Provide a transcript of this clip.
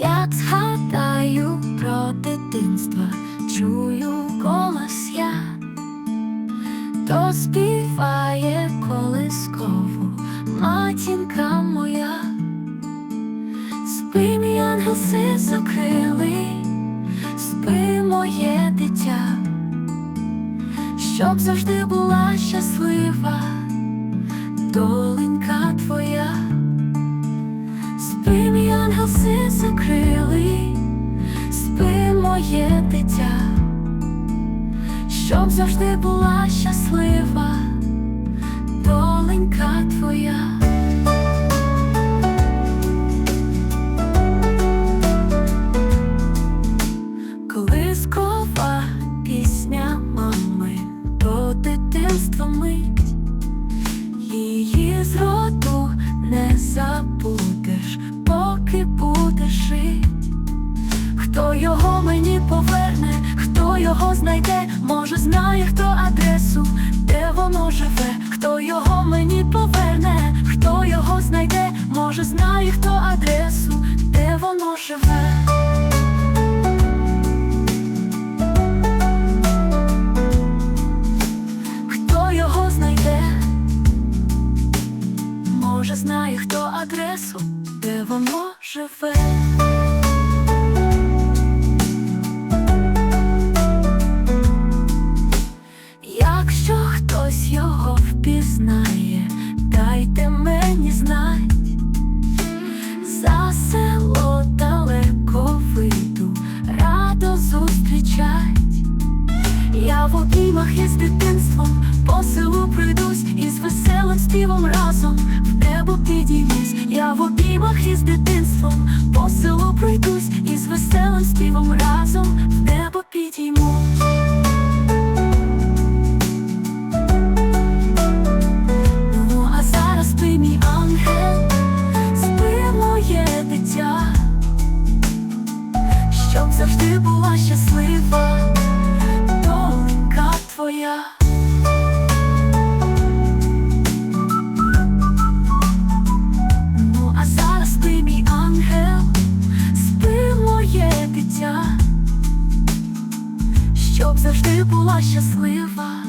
Я згадаю про дитинство, чую голос я, то співає колискову матінка моя, спи мій ангелси закрили, спи моє дитя, щоб завжди була щаслива. Ангел сизокрилий, спи моє дитя, щоб завжди була щаслива, доленька твоя. Колискова пісня мами, то дитинство мить. Її з не забудеш, Хто його мені поверне, хто його знайде, може знає, хто адресу, де воно живе, хто його мені поверне, хто його знайде, може знає, хто адресу, де воно живе. Хто його знайде? Може, знає, хто адресу, де воно живе. Впізнає, дайте мені знать. За село далеко вийду, радо зустрічать. Я в обіймах із дитинством по селу пройдусь із веселим співом разом в небо підіймусь. Я в обіймах із дитинством по селу пройдусь із веселим співом разом в небо підіймусь. завжди була щаслива, донька твоя. Ну, а зараз ти мій ангел, спи моє дитя, щоб завжди була щаслива.